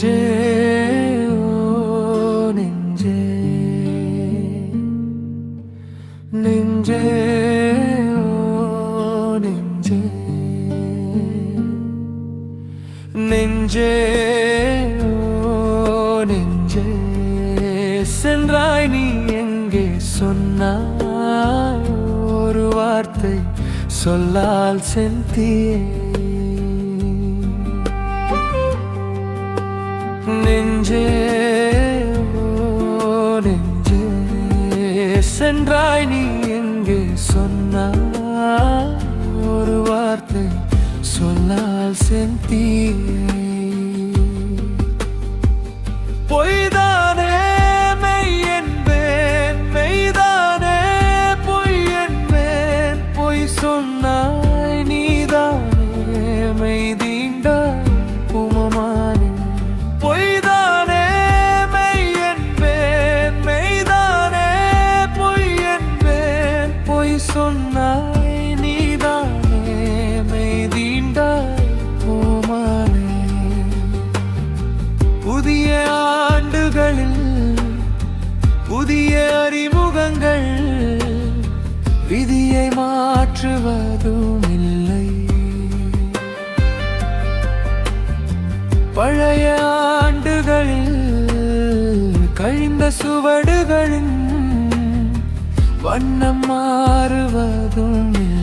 நெஞ்சே நெஞ்சே நெஞ்சே நெஞ்சே நெஞ்சே நெஞ்சே சென்றாய் நீ எங்கே சொன்னாய் ஒரு வார்த்தை சொல்லால் சென்தியே நெஞ்சே ஓ நெஞ்சே. சென்றாய் நீ எங்கே சொன்னால் ஒரு வார்த்தை சொல்லால் செந்தியே பொய்தானே மெய் என்பேன் மெய்தானே பொய் என்பேன். பொய் சொன்னாய் நீதானே மெய்தி புதிய ஆண்டுகளில் புதிய அறிமுகங்கள் விதியை மாற்றுவதும் இல்லை. பழைய ஆண்டுகளில் கழிந்த சுவடுகளின் வண்ணம் மாறுவதும் இல்லை.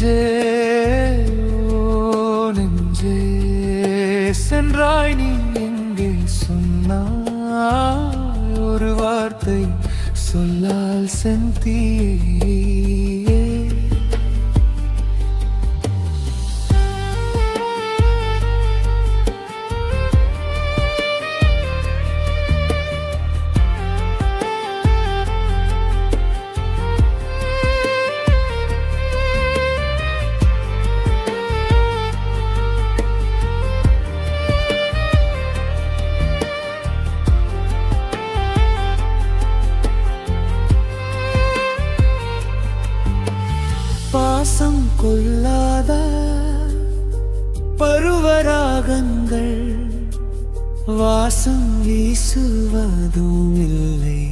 நெஞ்சே ஓ நெஞ்சே சென்றாய் நீ எங்கே சொன்னாய்? ஒரு வார்த்தை சொல்லால் செந்தியே பருவராகங்கள் வாசம் வீசுவதும் இல்லை.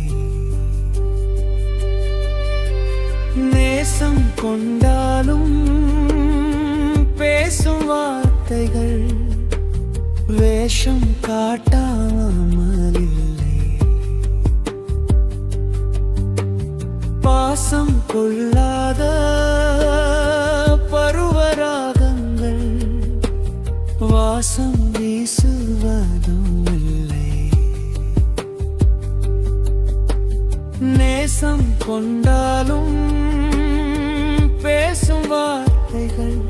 நேசம் கொண்டாலும் பேசும் வார்த்தைகள் வேஷம் காட்டாமல் இல்லை. பாசம் கொள்ளாத வீசுவதும் நேசம் கொண்டாலும் பேசும் வார்த்தைகள்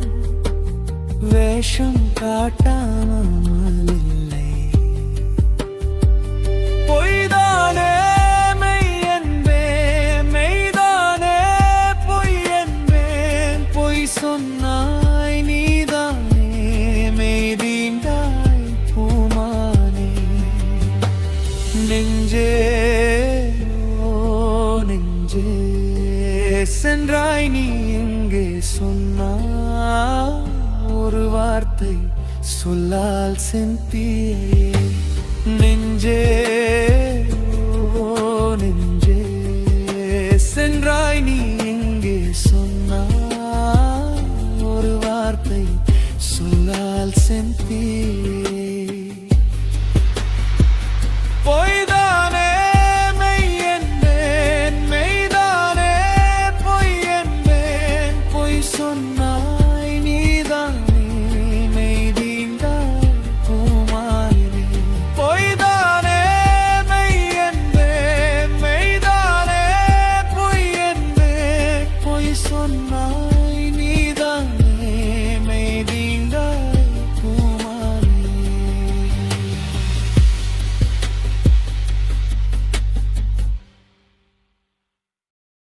வேஷம் காட்டாமல் இல்லை பொய்தானே மெய் என்பேன் மெய்தானே பொய் என்பேன் நெஞ்சே ஓ நெஞ்சே சென்றாய் நீ எங்கே சொன்னா ஒரு வார்த்தை சொல்லால் செந்தியே. நெஞ்சே ஓ நெஞ்சே சென்றாய் நீ எங்கே சொன்னா ஒரு வார்த்தை